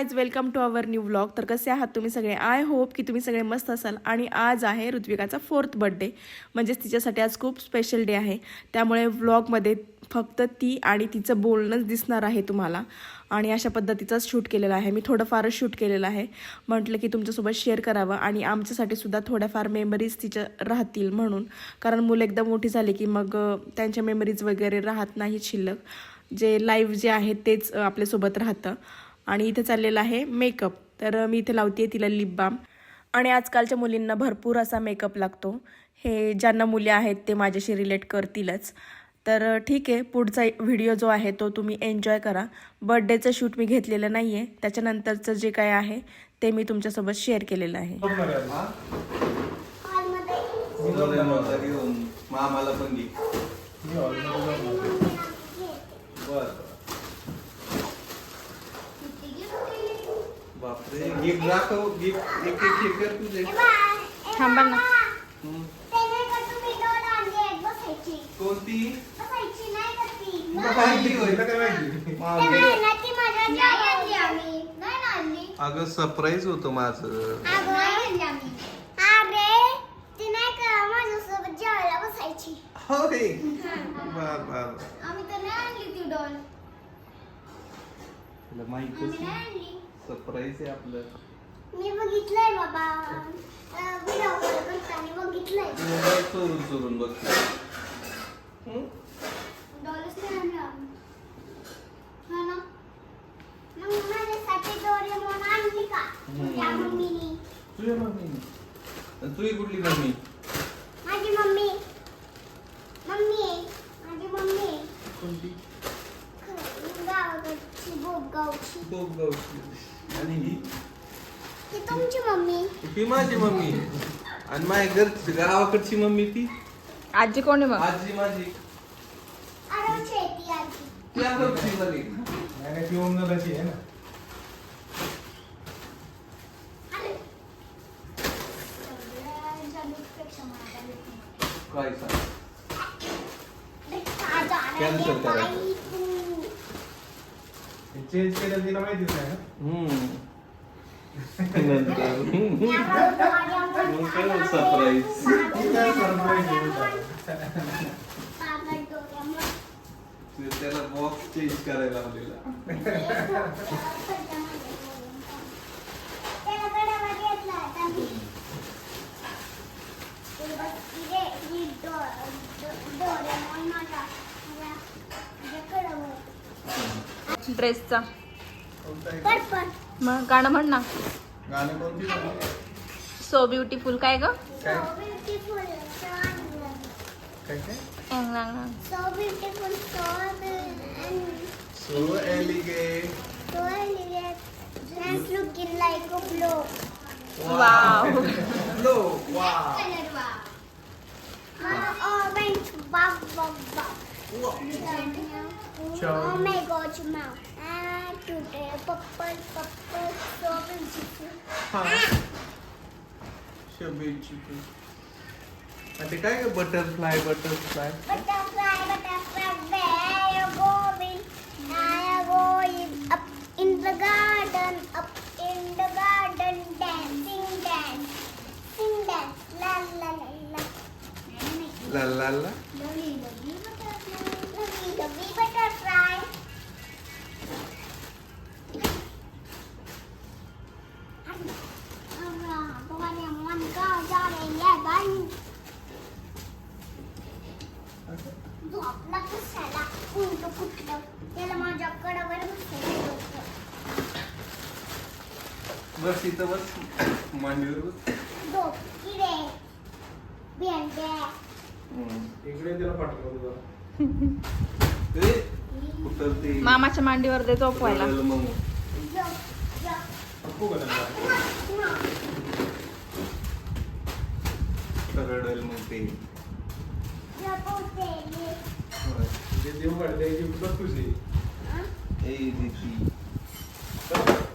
Hello guys welcome to our new vlog तर कसे आहात तुम्ही सगळे? आय होप की तुम्ही सगळे मस्त असाल. आणि आज आहे ऋत्विकाचा फोर्थ बड्डे म्हणजेच तिच्यासाठी आज खूप स्पेशल डे आहे. त्यामुळे व्लॉगमध्ये फक्त ती आणि तिचं बोलणंच दिसणार आहे तुम्हाला. आणि अशा पद्धतीचाच शूट केलेला आहे. मी थोडंफारच शूट केलेलं आहे. म्हटलं की तुमच्यासोबत शेअर करावं आणि आमच्यासाठी सुद्धा थोड्याफार मेमरीज तिच्या राहतील म्हणून. कारण मुलं एकदा मोठी झाली की मग त्यांच्या मेमरीज वगैरे राहत नाही शिल्लक. जे लाईव्ह जे आहे तेच आपल्यासोबत राहतं. आणि इथे चाललेलं आहे मेकअप. तर मी इथे लावते तिला लिप बाम आणि आजकालच्या मुलींना भरपूर असा मेकअप लागतो. हे ज्यांना मुली आहेत ते माझ्याशी रिलेट करतीलच. तर ठीक आहे पुढचा व्हिडिओ जो आहे तो तुम्ही एन्जॉय करा. बर्थडेचं शूट मी घेतलेलं नाही आहे त्याच्यानंतरचं जे काय आहे ते मी तुमच्यासोबत शेअर केलेलं आहे. पण गिफ्ट दाखव गिफ्ट एक एक एक कर तुझे. थांबा ना. हम्म. कोणती? माहिती? होय मामी. अगं सरप्राईज होतं माझं. होय. बर बर तुला माहितच सरप्राईज आहे आपलं. मी बघितलंय बाबा. व्हिडिओ कॉल करताना बघितलंय. मोबाईल चोरून चोरून बघते. डॉलर्स नाही आणला हा ना? मग माझ्यासाठी डोरेमॉन आणली का? त्या मम्मीनी. तुझ्या मम्मी तुझी कुठली मम्मी माझी मम्मी मम्मी आहे माझी मम्मी आहे. कोणती ख- गावाकडची बोबगावची गावची आणि ही तुमची मम्मी. माझी मम्मी. आणि माझ्या घरची गावाकडची मम्मी ती. आजी कोण आहे मग? आजी माझी. अरे आजी. झाली अरे सगळ्यांच्या दुःखपेक्षा मला दुःख काय सांग? Cancel आहे. बाई. तू? चेंज केलं तिला माहितीच नाही ना. हम्म नंतर मग काय ती काय आहे ते त्याला बॉक्स चेंज करायला लावलेला डोरेमॉन माझा- माझ्या- ड्रेसचा. मग गाणं म्हण ना? सो ब्युटिफुल काय ग काय? So beautiful, so elegant. Nice looking like a blow. Wow low वा Uh, orange, bug, bug, bug. Oh my gosh, mouth. Ah, today, purple, purple, so beautiful. ते काय butterfly butterfly Butterfly, butterfly, where you going? I am going up in the garden, up in the garden, dancing, dance, sing, dance, la la la la. ला ला ला Lovely, बस इथं बस. मांडीवर बस. इकडे. तिला पाठवलं तुला ए, कुठं ते मामाच्या मांडीवर दे झोपवायला रडलं मग? रडल मग ते. देव काढले गिफ्ट बघ तुझी ए दीदी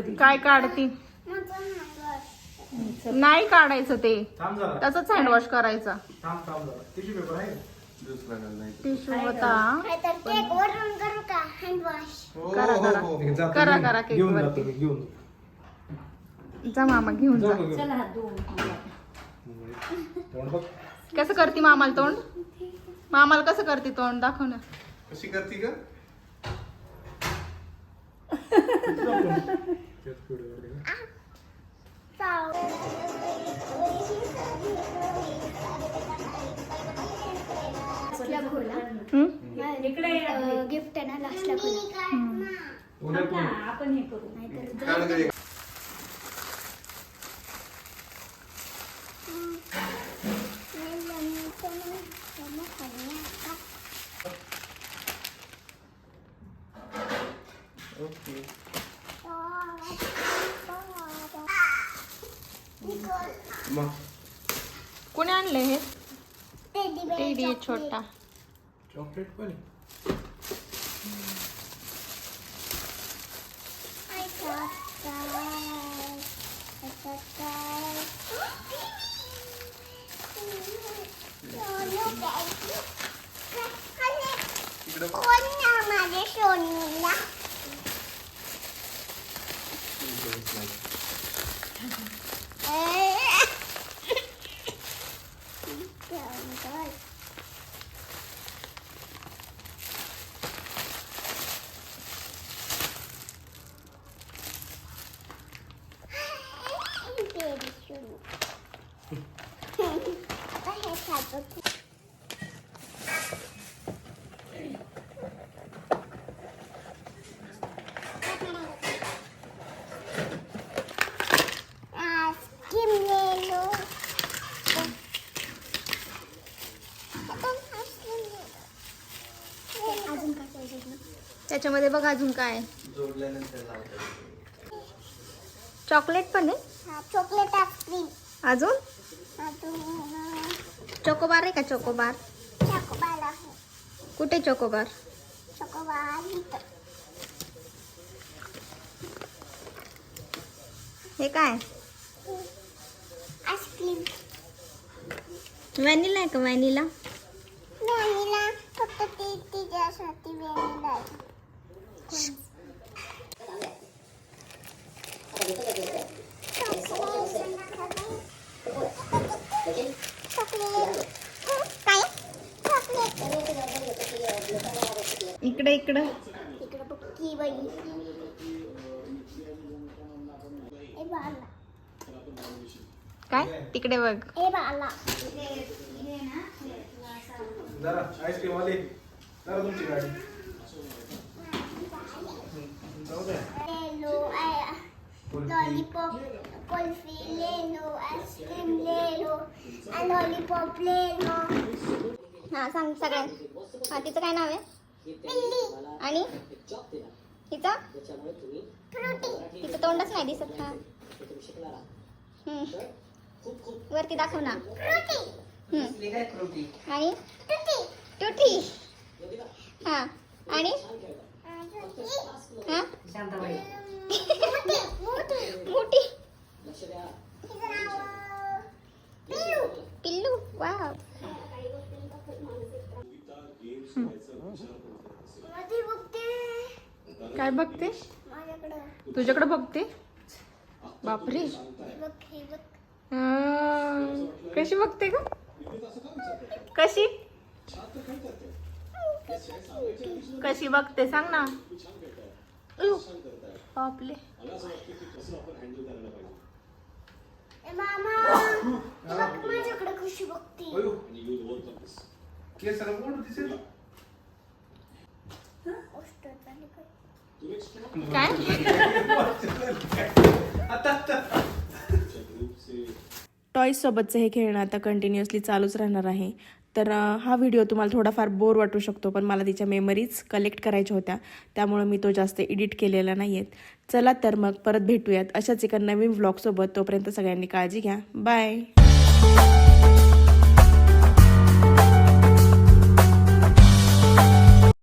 काय काढती. नाही काढायचं ते. थांब जरा. तसंच हँडवॉश करायचा. थांब थांब जरा. टिश्यू पेपर आहे? दुसरा घाल नाही. टिश्यू होता. नाहीतर केक वरून करू का हँडवॉश हो, करा, हो, करा. हो, हो. जातो करा, घेऊन. करा, केक घेऊन वरती. जातो मी घेऊन. जा मामा घेऊन जा. जाऊ का घेऊन? चला हात धुवून तोंड बघ. कसं करते मामाला तोंड? मामाला कसं करते तोंड? दाखव ना. कशी करती का तेच पुढे वरती का? हम्म? इकडे या. गिफ्ट आहे ना लास्टला उद्या थांब ना, पुढे. आपण हे करू काढ घरी. मग कोणी आणले हे टेडी बेअर टेडी चॉकलेट. छोटा चॉकलेट पण आहे. I got that. I got that. Oh, look at it. इकडं कोण ना माझ्या सोनीला आईस्क्रीम ले लो अजून काय पाहिजे ना त्याच्यामध्ये बघ अजून काय. चॉकलेट पण आहे? हा चॉकलेट आईस्क्रीम अजून? चोकोबार आहे का चोकोबार? चॉकोबार आहे. कुठे चोकोबार? चॉकोबार हे काय? आईस्क्रीम व्हॅनिला आहे का व्हॅनिला व्हॅनिला फक्त ती तिच्यासाठी व्हॅनिला आहे. इकडे इकडे. काय? तिकडे बघ. आईस्क्रीम आली तुमची गाडी. जाऊ द्या ले लो लॉलीपॉप कुल्फी ले लो आईस्क्रीम ले लो लॉलीपॉप हा सांग सगळ्यां. हा तिचं काय नाव आहे? आणि? हिचं? फ्रुटी. तिचं तोंडच नाही दिसत हम्म. वरती दाखव ना. आणि? टुटी. हा. आणि? हा पिल्लू वाव काय बघते? तुझ्याकडे बघते? बापरे. हे कशी बघते का कशी? कशी बघते सांग ना. बापले ए मामा बघ माझ्याकडे कशी बघते. काय? काय टॉईज सोबतचं हे खेळणं आता कंटिन्युअसली चालूच राहणार आहे. तर हा व्हिडिओ तुम्हाला थोडाफार बोर वाटू शकतो पण मला तिच्या मेमरीज कलेक्ट करायच्या होत्या. त्यामुळं मी तो जास्त एडिट केलेला नाही आहेत चला तर मग परत भेटूयात. अशाच एका नवीन व्लॉगसोबत तोपर्यंत सगळ्यांनी काळजी घ्या. बाय